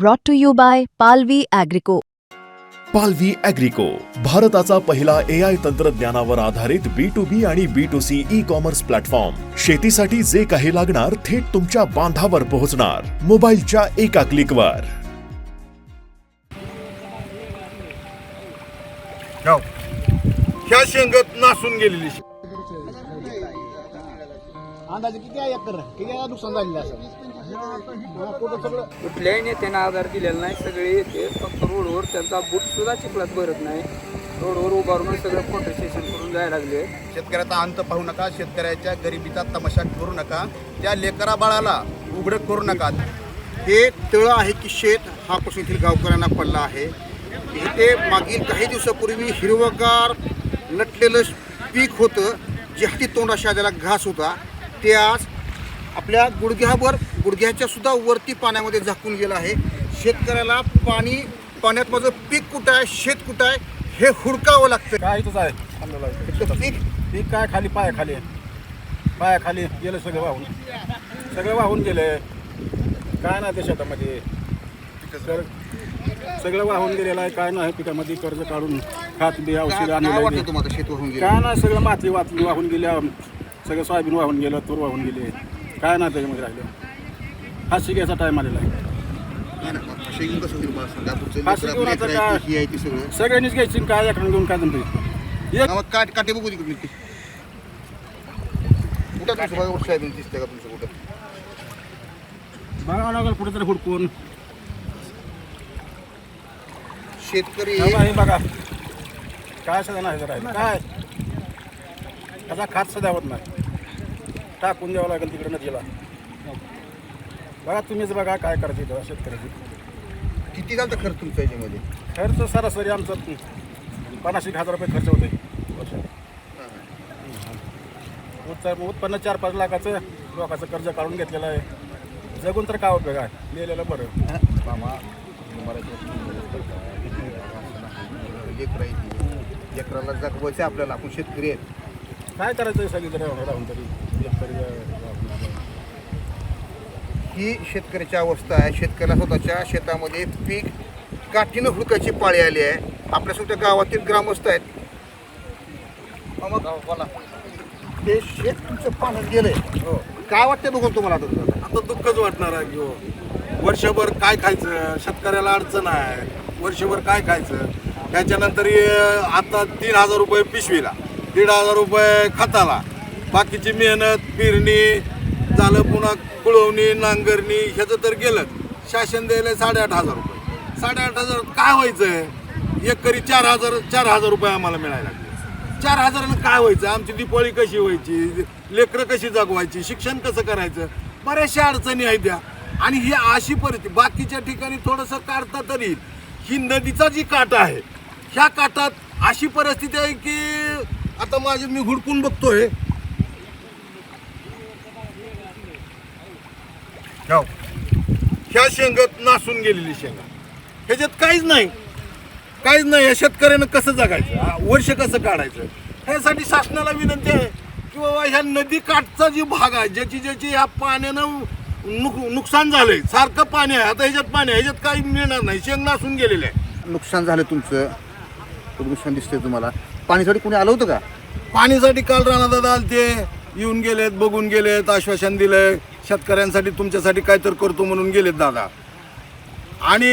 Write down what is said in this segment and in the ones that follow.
brought to you by Palvi Agrico. पालवी अॅग्रिको भारताचा पहिला ए आय तंत्रज्ञानावर आधारित बी टू बी आणि B to C e commerce platform शेतीसाठी जे काही लागणार थेट तुमच्या बांधावर पोहोचणार मोबाईलच्या एका क्लिकवर. ह्या शेंगत नासून गेलेली. अंदाजे किती आहे एकर किती नुकसान झालेलं असं कुठल्याही नेत्यानं आधार दिलेला नाही सगळे येते फक्त रोडवर त्यांचा बूट सुद्धा चिखलात भरत नाही. रोडवर उभारून सगळं फोटो सेशन करून जायला लागले. शेतकऱ्याचा अंत पाहू नका शेतकऱ्याच्या गरिबीचा तमाशा करू नका त्या लेकरा बाळाला उघड करू नका. हे तळं आहे की शेत हा प्रश्न येथील गावकऱ्यांना पडला आहे. इथे मागील काही दिवसापूर्वी हिरवगार नटलेलं पीक होतं जे हाती तोंडाशी आलेला घास होता ते आज आपल्या गुडघ्यावर गुडघ्याच्या सुद्धा वरती पाण्यामध्ये झाकून गेलं आहे. शेतकऱ्याला पाणी पाण्यात माझं पीक कुठं आहे शेत कुठं आहे हे हुडकावं लागतं काय इथंच आहे? पीक पीक काय खाली पायाखाली पायाखाली गेलं सगळं वाहून. सगळं वाहून गेले. काय नाही त्या शेतामध्ये. सगळं सगळं वाहून गेलेलं आहे काय नाही पिकामध्ये. कर्ज काढून खात बी औषध. तुम्हाला शेत वाहून गेलं? काय नाही सगळं माती वाचली वाहून गेल्या सगळं सोयाबीन वाहून गेलं तूर वाहून गेले. काय नाही त्याच्यामध्ये राहिलं. हा शिकायचा टाईम आलेला आहे. फाशी घेऊन आता काय? ही सगळ्यांनीच घ्यायची आणि काय एकडून घेऊन काय जमते एक काट काटे बघू तिकडे ती कुठं तुमचं बघा आहे दिसते का तुमचं कुठं? बघावं लागेल कुठेतरी हुडकून. शेतकरी तेव्हा हे बघा. काय सध्या नाही जरा काय? त्याचा खात सध्या होत नाही. टाकून द्यावं लागेल तिकडे नदीला. बघा तुम्हीच बघा काय करायचं तेव्हा शेतकऱ्याची. किती झालं होतं खर्च तुमच्या याच्यामध्ये? खर्च सरासरी आमचा पन्नास एक हजार रुपये खर्च होते उत्तर उत्पन्न चार पाच लाखाचं लोकांचं कर्ज काढून घेतलेलं आहे. जगून तर काय उपयोग आहे? लिहिलेलं बरं. मामा लेकर आहे ती. लेकराला जगवायचं आपल्याला. आपण शेतकरी आहेत. काय करायचं सगळी जरा राहून तरी. राहून. ही शेतकऱ्याची अवस्था आहे. शेतकऱ्याला स्वतःच्या शेतामध्ये पीक काठीनं हुडकायची पाळी आली आहे. आपल्यासोबत गावातील ग्रामस्थ आहेत. बोला. हे शेत तुमचं पाण्यात गेलंय. हो. काय वाटतं बघून तुम्हाला आता? आता दुःखच वाटणार आहे की हो. वर्षभर काय खायचं? शेतकऱ्याला अडचण आहे. वर्षभर काय खायचं? त्याच्यानंतर आता तीन हजार रुपये पिशवीला दीड हजार रुपये खताला. बाकीची मेहनत पेरणी झालं पुन्हा कुळवणी नांगरणी ह्याचं तर गेलं शासन द्यायला साडेआठ हजार रुपये. साडेआठ हजार काय व्हायचं एकरी चार हजार चार हजार रुपये आम्हाला मिळायला लागले. चार हजारानं काय व्हायचं? आमची दिपाळी कशी व्हायची? लेकरं कशी जगवायची? शिक्षण कसं करायचं? बऱ्याचशा अडचणी आहेत त्या. आणि ही अशी परिस्थिती बाकीच्या ठिकाणी थोडंसं काढता तरी ही नदीचा जी काटा आहे ह्या काटात अशी परिस्थिती आहे की आता माझी मी हुडकून बघतोय हो. ह्या शेंगत नासून गेलेली शेंगा. ह्याच्यात काहीच नाही. काहीच नाही. या शेतकऱ्यानं कसं जगायचं? वर्ष कसं काढायचं? ह्यासाठी शासनाला विनंती आहे की बाबा ह्या नदी काठचा जी भाग आहे ज्याची ज्याची ह्या पाण्यानं नुक नुकसान झालंय सारखं पाणी आहे. आता ह्याच्यात पाणी आहे. ह्याच्यात काही मिळणार नाही. शेंग नासून गेलेले आहे. नुकसान झालं तुमचं? नुकसान दिसतंय तुम्हाला. पाणीसाठी कोणी आलं होतं का? पाणीसाठी काल राणादादा आलते. येऊन गेलेत बघून गेलेत आश्वासन दिलंय. शेतकऱ्यांसाठी तुमच्यासाठी काय तर करतो म्हणून गेलेत दादा. आणि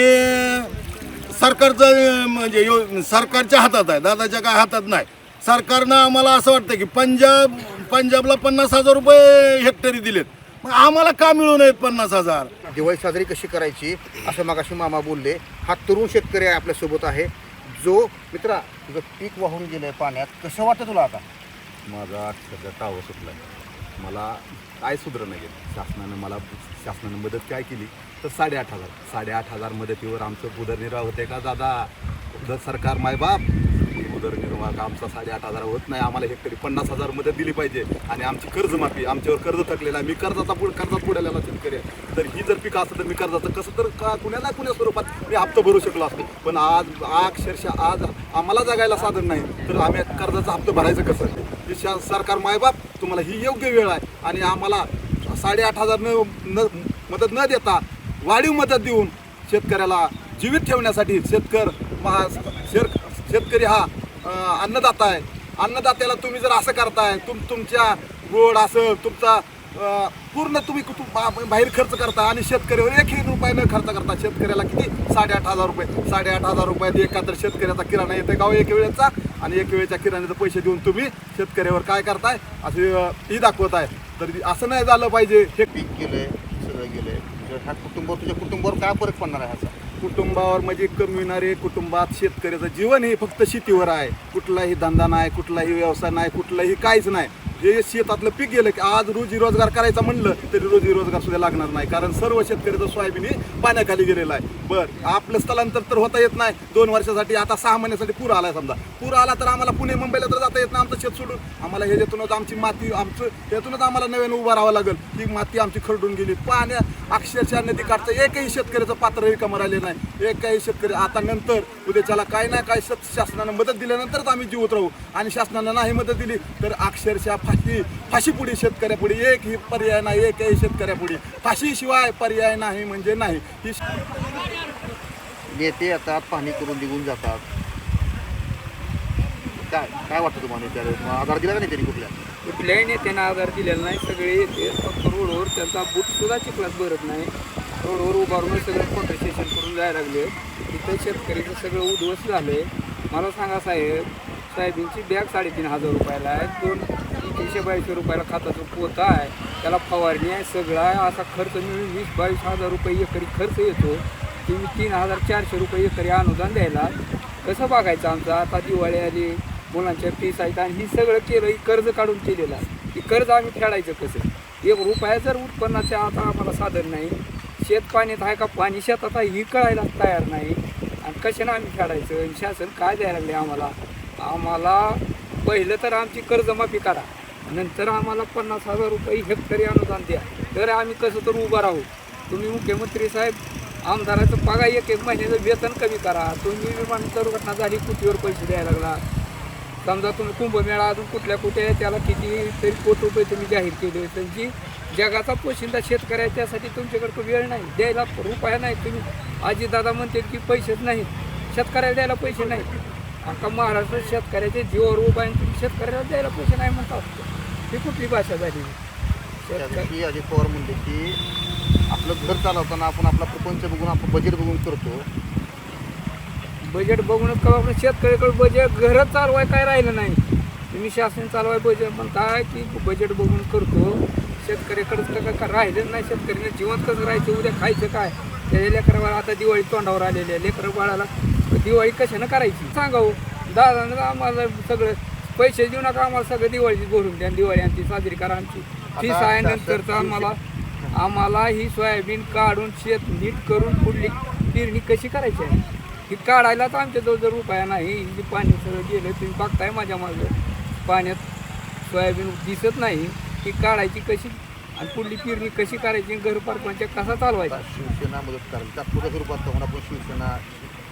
सरकारचं म्हणजे यो- सरकारच्या हातात आहे दादाच्या काय हातात नाही. सरकारनं आम्हाला असं वाटतं की पंजाब पंजाबला पन्नास हजार रुपये हेक्टरी दिलेत. मग आम्हाला का मिळू नयेत पन्नास हजार? दिवाळी साजरी कशी करायची? असं मागाशी मामा बोलले. हा तरुण शेतकरी आहे आपल्यासोबत आहे. जो मित्रा तुझं पीक वाहून गेलंय पाण्यात. कसं वाटतं तुला आता? माझा सध्या तावं सुटला मला काय सुधारणं नाही गेलं शासनानं मला शासनानं मदत काय केली? तर साडेआठ हजार. साडेआठ हजार मदतीवर आमचं उदरनिर्वाह होते का दादा? उदर सरकार मायबाप. उदरनिर्वाह आमचा साडेआठ हजार होत नाही. आम्हाला हेक्टरी पन्नास हजार मदत दिली पाहिजे. आणि आमची कर्जमाफी आमच्यावर कर्ज थकलेला मी कर्जाचा पुढे कर्जात पुढ्याला शेतकरी आहे. तर ही जर पीक असतं तर मी कर्जाचं कसं तर का कुण्याला कुण्या स्वरूपात मी हप्ता भरू शकलो असतो. पण आज अक्षरशः आज आम्हाला जगायला साधन नाही. तर आम्ही कर्जाचा हप्ता भरायचं कसं? शा सरकार मायबाप तुम्हाला ही योग्य वेळ आहे. आणि आम्हाला साडेआठ हजार न न- मदत न देता वाढीव मदत देऊन शेतकऱ्याला जीवित ठेवण्यासाठी शेतकर महा शेर शेतकरी हा अन्नदाता आहे. अन्नदात्याला तुम्ही जर असं करताय तुम तुमच्या गोड असं तुमचा पूर्ण तुम्ही कुटुंब बाहेर खर्च करता आणि शेतकऱ्यावर एकही रुपये न खर्च करता शेतकऱ्याला किती? साडेआठ हजार रुपये. साडेआठ हजार रुपयात एखादा शेतकऱ्याचा किराणा येते गाव एक वेळेचा आणि एक वेळेच्या किराण्याचे पैसे देऊन तुम्ही शेतकऱ्यावर काय करताय? असे अं, ही दाखवताय तर असं नाही झालं पाहिजे. हे पीक गेलंय सगळं गेलं तर ह्या तुझ्या कुटुंबावर काय फरक पडणार आहे ह्याचा? कुटुंबावर म्हणजे कमविणारे कुटुंबात शेतकऱ्याचं जीवन हे फक्त शेतीवर आहे. कुठलाही धंदा नाही कुठलाही व्यवसाय नाही कुठलाही काहीच नाही. जे शेतातलं पीक गेलं की आज रोजी रोजगार करायचा म्हणलं तरी रोजी रोजगार सुद्धा लागणार नाही. कारण सर्व शेतकऱ्याचं सोयाबीन हे पाण्याखाली गेलेलं आहे. बरं आपलं स्थलांतर तर होता येत नाही. दोन वर्षासाठी आता सहा महिन्यासाठी पूर आला समजा. पूर आला तर आम्हाला पुणे मुंबईला तर जाता येत नाही आमचं शेत सोडून. आम्हाला ह्याच्यातूनच आमची माती आमचं ह्यातूनच आम्हाला नव्यानं उभं राहावं लागेल. ती माती आमची खरडून गेली. पाण्या अक्षरशः नदी एकही शेतकऱ्याचं पात्र रिकामं राहिले नाही. एकही शेतकरी आता नंतर उद्याच्याला काय ना काय शासनानं मदत दिल्यानंतरच आम्ही जीवत राहू. आणि शासनानं नाही मदत दिली तर अक्षरशः फाशी फाशी पुढे शेतकऱ्यापुढे एक ही पर्याय नाही एकही शेतकऱ्यापुढे. फाशीशिवाय पर्याय नाही म्हणजे नाही. ही नेते येतात पाहणी करून निघून जातात. काय काय वाटतं तुम्हाला त्यावेळेस मग आधार दिला का नाही त्यांनी कुठल्या? कुठल्याही नेत्याने आधार दिलेला नाही. सगळे येते. फक्त रोडवर त्यांचा बूट सुद्धा चिखलात भरत नाही. रोडवर उभारून सगळं फोटो सेशन करून जायला लागले. तिथं शेतकऱ्याचं सगळं उद्ध्वस्त झालंय. मला सांगा साहेब सोयाबीनची बॅग साडेतीन हजार रुपयाला आहे. दोन तीनशे बावीसशे रुपयाला खताचं पोतं आहे त्याला फवारणी आहे सगळा आहे असा खर्च मिळून वीस बावीस हजार रुपये एकरी खर्च येतो. तुम्ही तीन हजार चारशे रुपये एकरी अनुदान द्यायला. कसं बघायचं आमचं? आता दिवाळी आली मुलांच्या फीस आहेत आणि हे सगळं केलं ही कर्ज काढून केलेलं आहे. की कर्ज आम्ही फेडायचं कसं? एक रुपया जर उत्पन्नाचे आता आम्हाला साधन नाही. शेत पाण्यात आहे का? पाणी शेतात आहे ही कळायला तयार नाही. आणि कशानं आम्ही फेडायचं? शासन काय द्यायला लागले आम्हाला? आम्हाला पहिलं तर आमची कर्जमाफी करा. नंतर आम्हाला पन्नास हजार रुपये हेक्टरी अनुदान द्या. तर आम्ही कसं तर उभं राहू. तुम्ही मुख्यमंत्री साहेब आमदाराचं पगा एक एक महिन्याचं वेतन कमी करा. तुम्ही विमान दुर्घटना झाली कुठेवर पैसे द्यायला लागला? समजा तुम्ही कुंभमेळा अजून कुठल्या कुठे त्याला किती तरी कोटी रुपये तुम्ही जाहीर केले. त्यांची जगाचा पोशिंदा शेतकरी आहे त्यासाठी तुमच्याकडं वेळ नाही. द्यायला रुपया नाही. तुम्ही आजीदादा म्हणते की पैसेच नाहीत शेतकऱ्याला द्यायला पैसे नाहीत आता महाराष्ट्रात शेतकऱ्याचे जीवावर उभा आहे आणि तुम्ही शेतकऱ्याला द्यायला पैसे नाही म्हणतात ही कुठली भाषा झाली? त्यासाठी अजित पवार म्हणले की आपलं घर चालवताना आपण आपला प्रपंच बघून आपण बजेट बघून करतो. बजेट बघूनच का आपण शेतकऱ्याकडे बजेट घरच चालवाय काय राहिलं नाही. तुम्ही शासन चालवाय बजेट म्हणताय की बजेट बघून करतो. शेतकऱ्याकडे तर काय राहिलं नाही. शेतकऱ्याने जिवंत कसं राहायचं? उद्या खायचं काय? त्याच्या लेकरा बाळा आता दिवाळी तोंडावर आलेली आहे. लेकरं बाळाला दिवाळी कशानं करायची? सांगावं. दादा आम्हाला सगळं पैसे देऊ नका आम्हाला सगळं दिवाळी भरून द्या दिवाळी आमची साजरी करा आमची. फीस आहे नंतरचं आम्हाला आम्हाला ही सोयाबीन काढून शेत नीट करून पुढली पेरणी कशी करायची आहे? ही काढायला तर आमच्या जवळ रुपया नाही ही पाणी सगळं गेलं तुम्ही बघताय माझ्या मागं. पाण्यात सोयाबीन दिसत नाही ही काढायची कशी आणि पुढली पेरणी कशी करायची घर कसा चालवायचा? शिवसेना मदत करायला तात्पुरत्या स्वरूपात आपण शिवसेना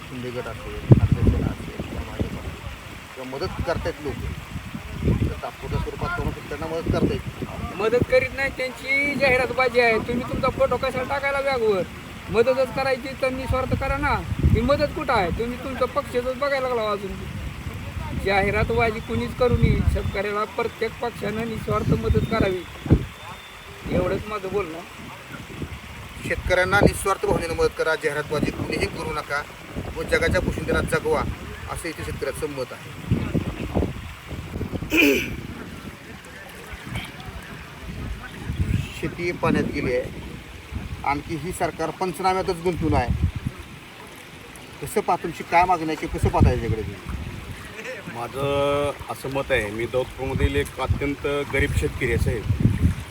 शिंदे गट असेल असेल किंवा मदत करतायत लोक. तर तात्पुरत्या स्वरूपात त्यांना मदत करतायत. मदत करीत नाही त्यांची जाहिरातबाजी आहे. तुम्ही तुमचा फोटो कशाला टाकायला बॅगवर मदतच करायची तर निस्वार्थ करा ना. ही मदत कुठं आहे? तुम्ही तुमचं पक्षाचंच बघायला लागला अजून. जाहिरातबाजी कुणीच करू नये. शेतकऱ्याला प्रत्येक पक्षानं निस्वार्थ मदत करावी. एवढंच माझं बोलणं. शेतकऱ्यांना निस्वार्थ भावनेनं मदत करा. जाहिरातबाजी कुणीही करू नका. व जगाच्या पोशिंद्याला जगवा. असं इथे शेतकऱ्याचं मत आहे. शेती पाण्यात गेली आहे. आणखी ही सरकार पंचनाम्यातच गुंतून आहे. कसं पाहतो तुमची काय मागण्याची कसं पाहता याच्याकडे तुम्ही? माझं असं मत आहे मी दौदपूरमधील एक अत्यंत गरीब शेतकरी आहे साहेब.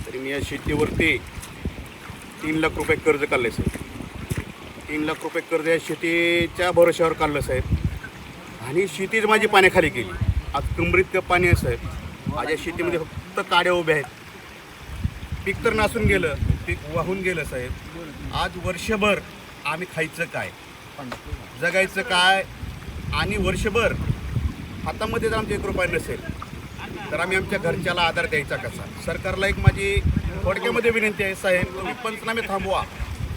तरी मी या शेतीवरती तीन लाख रुपये कर्ज काढले साहेब. तीन लाख रुपये कर्ज या शेतीच्या भरोश्यावर काढलं साहेब. आणि शेतीच माझी पाण्याखाली गेली आज कमरीतकं पाणी आहे साहेब. माझ्या शेतीमध्ये फक्त काड्या उभ्या आहेत. पीक तर नासून गेलं पीक वाहून गेलं साहेब. आज वर्षभर आम्ही खायचं काय? जगायचं काय? आणि वर्षभर हातामध्ये जर आमच्या एक रुपया नसेल तर आम्ही आमच्या घरच्याला आधार द्यायचा कसा? सरकारला एक माझी थोडक्यामध्ये विनंती आहे साहेब तुम्ही पंचनामे थांबवा.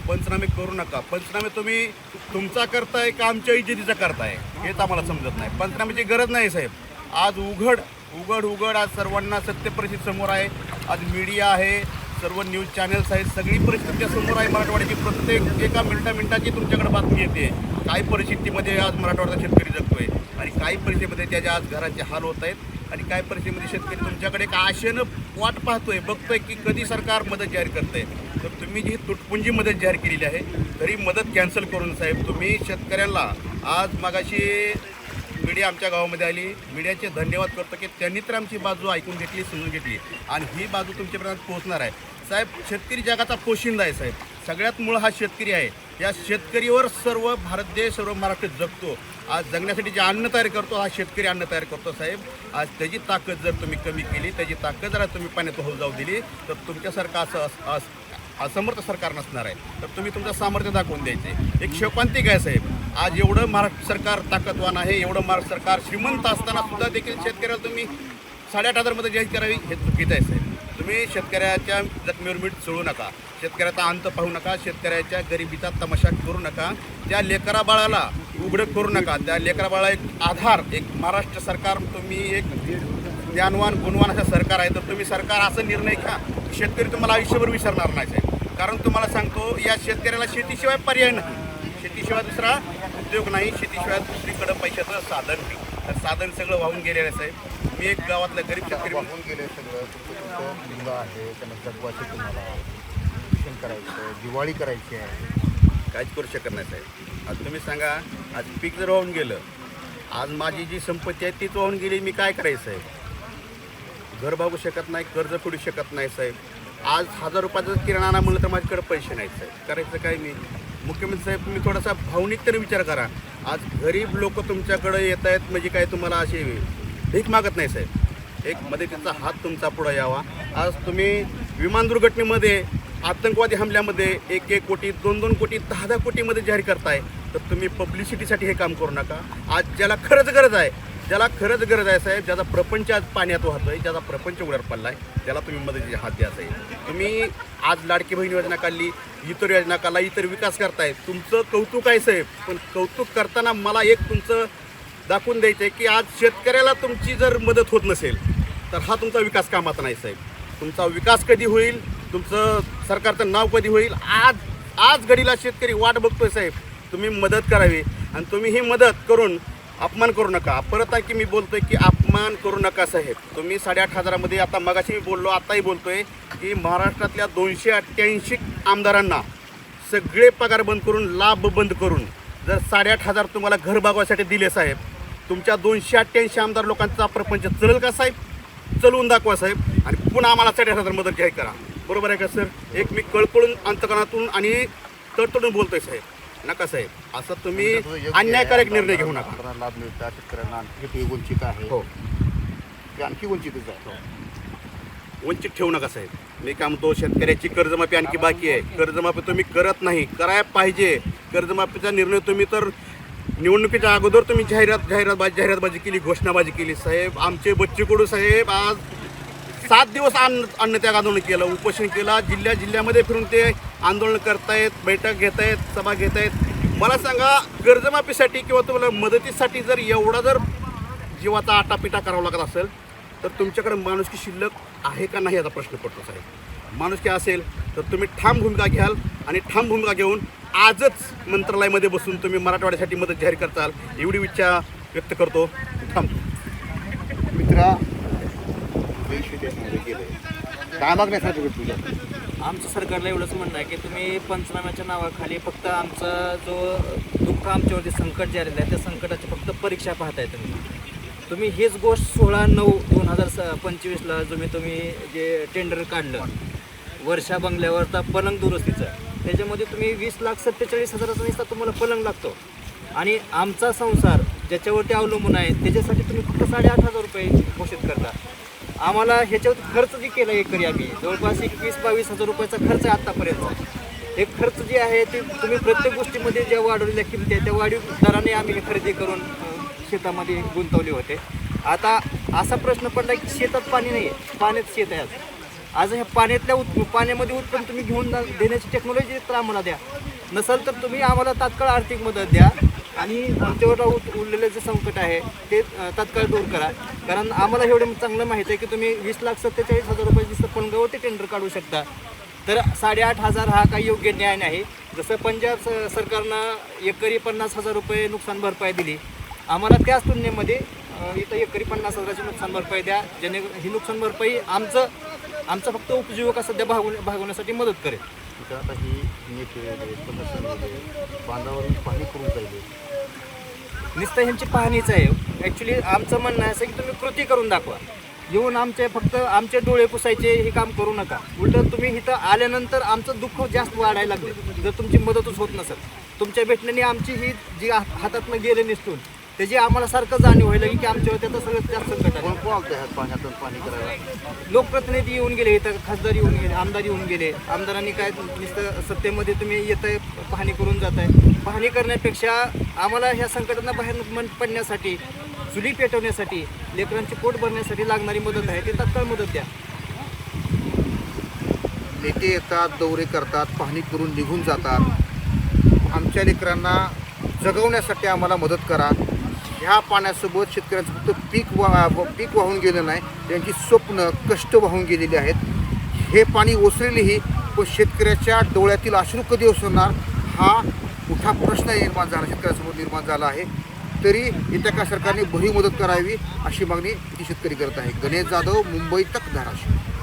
पंचनामे करू नका. पंचनामे तुम्ही तुमचा करताय का आमच्या इजेरीचा करताय? हेच आम्हाला समजत नाही. पंचनाम्याची गरज नाही साहेब. आज उघड उघड उघड आज सर्वांना सत्य परिस्थिती समोर आहे. आज मीडिया आहे सर्व न्यूज चॅनल्स आहेत सगळी परिस्थिती समोर आहे मराठवाड्याची. प्रत्येक एका मिनटा मिनटाची तुमच्याकडे बातमी येते. काही परिस्थितीमध्ये आज मराठवाड्याचा शेतकरी जगतोय? आणि काही परिस्थितीमध्ये त्याच्या आज घराचे हाल होत आहेत? आणि काय परिस्थितीमध्ये म्हणजे शेतकरी तुमच्याकडे एक आशेनं वाट पाहतोय बघतोय की कधी सरकार मदत जाहीर करते तर तुम्ही जी तुटपुंजी मदत जाहीर केलेली आहे तरी मदत कॅन्सल करून साहेब तुम्ही शेतकऱ्यांना आज मगाशी मीडिया आमच्या गावामध्ये आली. मीडियाचे धन्यवाद करतो की त्यांनी तर आमची बाजू ऐकून घेतली समजून घेतली. आणि ही बाजू तुमच्यापर्यंत पोहोचणार आहे. साहेब शेतकरी जगाचा पोशिंदा आहे साहेब. सगळ्यात मूळ हा शेतकरी आहे. या शेतकरीवर सर्व भारत देश सर्व महाराष्ट्र जगतो. आज जगण्यासाठी जे अन्न तयार करतो हा शेतकरी अन्न तयार करतो साहेब. आज त्याची ताकद जर तुम्ही कमी केली त्याची ताकद जर तुम्ही पाण्यात होऊ जाऊ दिली तर तुमच्यासारखं असं असमर्थ सरकार नसणार आहे. तर तुम्ही तुमचं सामर्थ्य दाखवून द्यायचे. एक शोकांतिक आहे साहेब? आज एवढं महाराष्ट्र सरकार ताकदवान आहे एवढं महाराष्ट्र सरकार श्रीमंत असताना सुद्धा देखील शेतकऱ्याला तुम्ही साडेआठ हजारमध्ये जाहीर करावी हे चुकीचं आहे साहेब. तुम्ही शेतकऱ्याच्या जखमीवर मीठ चोळू नका. शेतकऱ्याचा अंत पाहू नका. शेतकऱ्याच्या गरिबीचा तमाशा करू नका. त्या लेकरा बाळाला उघडं करू नका. त्या लेकरा बाळा एक आधार एक महाराष्ट्र सरकार तुम्ही एक ज्ञानवान गुणवान असं सरकार आहे. तर तुम्ही सरकार असं निर्णय घ्या. शेतकरी तुम्हाला आयुष्यभर विसरणार नाही साहेब. कारण तुम्हाला सांगतो या शेतकऱ्याला शेतीशिवाय पर्याय नाही. शेतीशिवाय दुसरा उद्योग नाही. शेतीशिवाय दुसरीकडं पैशाचं साधन नाही. साधन सगळं वाहून गेलेलं आहे साहेब. मी एक गावातला गरीब शेतकरी म्हणून. गेले सगळं तुमचं आहे त्यांना जगवायचं तुम्हाला. शिक्षण करायचं दिवाळी करायची आहे. काहीच करू शकत नाही साहेब. आज तुम्ही सांगा आज पीक जर वाहून गेलं आज माझी जी संपत्ती आहे तीच वाहून गेली मी काय करायचं साहेब? घर भागू शकत नाही कर्ज फेडू शकत नाही साहेब. आज हजार रुपयाचं किराणा आणा म्हणलं तर माझ्याकडे पैसे नाहीत साहेब. करायचं काय मी? मुख्यमंत्री साहेब तुम्ही थोडासा भावनिक तरी विचार करा. आज गरीब लोक तुमच्याकडे येत आहेत म्हणजे काय तुम्हाला असे भीक मागत नाही साहेब. एक मदतीचा हात तुमचा पुढे यावा. आज तुम्ही विमान दुर्घटनेमध्ये आतंकवादी हमल्यामध्ये एक एक कोटी दोन दोन कोटी दहा दहा कोटीमध्ये जाहीर करताय तर तुम्ही पब्लिसिटीसाठी हे काम करू नका. आज ज्याला खरंच गरज आहे ज्याला खरंच गरज आहे साहेब ज्याचा प्रपंच आज पाण्यात वाहतो आहे ज्याचा प्रपंच उघड्यावर पडला आहे त्याला तुम्ही मदतीचे हात द्यायचा आहे तुम्ही आज लाडकी बहीण योजना काढली इतर योजना काढला इतर विकास करताय. तुमचं कौतुक आहे साहेब. पण कौतुक करताना मला एक तुमचं दाखवून द्यायचं आहे की आज शेतकऱ्याला तुमची जर मदत होत नसेल तर हा तुमचा विकास कामात नाही साहेब. तुमचा विकास कधी होईल तुमचं सरकारचं नाव कधी होईल आज आज घडीला शेतकरी वाट बघतोय साहेब. तुम्ही मदत करावी आणि तुम्ही ही मदत करून अपमान करू नका. परत की मी बोलतोय की अपमान करू नका साहेब. तुम्ही साडेआठ हजारामध्ये आता मगाशी मी बोललो आताही बोलतोय की महाराष्ट्रातल्या दोनशे अठ्ठ्याऐंशी आमदारांना सगळे पगार बंद करून लाभ बंद करून जर साडेआठ हजार तुम्हाला घर भागवायसाठी दिले साहेब तुमच्या दोनशे अठ्ठ्याऐंशी आमदार लोकांचा प्रपंच चलेल का साहेब? चलवून दाखवा साहेब. आणि पुन्हा आम्हाला साडेआठ हजार मदत जाहीर करा. बरोबर आहे का सर? एक मी कळकळून अंतकरणातून आणि तडतडून बोलतोय साहेब. नका साहेब. असं तुम्ही. अन्यायकारक निर्णय घेऊ नका. लाभ मिळतात शेतकऱ्यांना आणखी किती वंचित आहे. हो. ते आणखी वंचितच आहे. वंचित ठेवू नका साहेब. मी काय म्हणतो शेतकऱ्याची कर्जमाफी आणखी बाकी आहे. कर्जमाफी तुम्ही करत नाही. करायला पाहिजे. कर्जमाफीचा निर्णय तुम्ही तर निवडणुकीच्या अगोदर तुम्ही जाहिरात जाहिरातबाजी जाहिरातबाजी केली घोषणाबाजी केली साहेब. आमचे बच्चे कडू साहेब आज सात दिवस अन्न अन्नत्याग आंदोलन केलं उपोषण केलं. जिल्ह्या जिल्ह्यामध्ये फिरून ते आंदोलन करतायत बैठक घेत आहेत सभा घेत आहेत मला सांगा कर्जमाफीसाठी किंवा तुम्हाला मदतीसाठी जर एवढा जर जीवाचा आटापिटा करावा लागत असेल तर तुमच्याकडे माणुसकी शिल्लक आहे का नाही याचा प्रश्न पडतो साहेब? माणुसकी असेल तर तुम्ही ठाम भूमिका घ्याल आणि ठाम भूमिका घेऊन आजच मंत्रालयामध्ये बसून तुम्ही मराठवाड्यासाठी मदत जाहीर करताल एवढी इच्छा व्यक्त करतो. थांबतो मित्रा काय मागण्यासाठी तुझ्या? आमचं सरकारला एवढंच म्हणणं आहे की तुम्ही पंचनाम्याच्या नावाखाली फक्त आमचा जो दुःख आमच्यावरती संकट जे आलेलं आहे त्या संकटाची फक्त परीक्षा पाहताय तुम्ही. तुम्ही हेच गोष्ट सोळा नऊ दोन हजार स पंचवीसला तुम्ही तुम्ही जे टेंडर काढलं वर्षा बंगल्यावरचा पलंग दुरुस्तीचं. त्याच्यामध्ये तुम्ही वीस लाख सत्तेचाळीस हजाराचा निसा तुम्हाला पलंग लागतो. आणि आमचा संसार ज्याच्यावरती अवलंबून आहे त्याच्यासाठी तुम्ही फक्त साडेआठ हजार रुपये घोषित करता. आम्हाला ह्याच्यावर खर्च जे केला एकरी आम्ही जवळपास एक वीस बावीस हजार रुपयाचा खर्च आहे आत्तापर्यंत हे खर्च जे आहे ते तुम्ही प्रत्येक गोष्टीमध्ये ज्या वाढवलेल्या किमती आहेत त्या वाढीव दराने आम्ही हे खरेदी करून शेतामध्ये गुंतवले होते. आता असा प्रश्न पडला की शेतात पाणी नाही आहे पाण्यात शेत आहे आज. ह्या पाण्यातल्या उत् पाण्यामध्ये उत्पन्न तुम्ही घेऊन जा- देण्याची टेक्नॉलॉजी तर आम्हाला द्या. नसेल तर तुम्ही आम्हाला तात्काळ आर्थिक मदत द्या. आणि आमच्यावर उत- उरलेलं जे संकट आहे ते तात्काळ दूर करा. कारण आम्हाला एवढं चांगलं माहीत आहे की तुम्ही वीस लाख सत्तेचाळीस हजार रुपयाची सपनगावं टेंडर काढू शकता. तर साडेआठ हजार हा काही योग्य न्याय नाही. जसं पंजाब स- सरकारनं एकरी पन्नास हजार रुपये नुकसान भरपाई दिली. आम्हाला त्याच तुलनेमध्ये इथं एकरी पन्नास हजाराची नुकसान भरपाई द्या. जेणे ही नुकसान भरपाई आमचं आमचं फक्त उपजीविका सध्या भागवण भागवण्यासाठी मदत करेल. तिथं आता ही बांधावरून पाणी करून जाईल नुसतं ह्यांची पाहणीच आहे. ॲक्च्युली आमचं म्हणणं आहे असं की तुम्ही कृती करून दाखवा. येऊन आमचे फक्त आमचे डोळे पुसायचे हे काम करू नका. उलट तुम्ही इथं आल्यानंतर आमचं दुःख जास्त वाढायला लागले. जर तुमची मदतच होत नसेल. तुमच्या भेटण्याने आमची ही जी हात- हातातनं गेले निसटून त्याची आम्हाला सारखं जाणीव व्हायला की आमच्यावर त्याचं सगळं जास्त संकट आहे कोण आलं पाण्यातून पाणी करायला? लोकप्रतिनिधी येऊन गेले इथं खासदार येऊन गेले आमदार येऊन गेले. आमदारांनी काय नुसतं सत्तेमध्ये तुम्ही येत आहे पाहणी करून जात आहे पाहणी करण्यापेक्षा आम्हाला ह्या संकटांना बाहेर मन पडण्यासाठी चुली पेटवण्यासाठी लेकरांचे पोट भरण्यासाठी लागणारी मदत आहे ती तात्काळ मदत द्या. नेते येतात दौरे करतात पाहणी करून निघून जातात. आमच्या लेकरांना जगवण्यासाठी आम्हाला मदत करा. ह्या पाण्यासोबत शेतकऱ्यांचं फक्त पीक वा व- पीक वाहून गेलं नाही त्यांची स्वप्न कष्ट वाहून गेलेली आहेत. हे पाणी ओसरेलेही पण शेतकऱ्याच्या डोळ्यातील अश्रू कधी ओसरणार हा मोठा प्रश्न निर्माण झाला शेतकऱ्यासमोर निर्माण झाला आहे. तरी येत्या का सरकारने भरीव मदत करावी अशी मागणी इथे शेतकरी करत आहे गणेश जाधव मुंबई तक धाराशिव.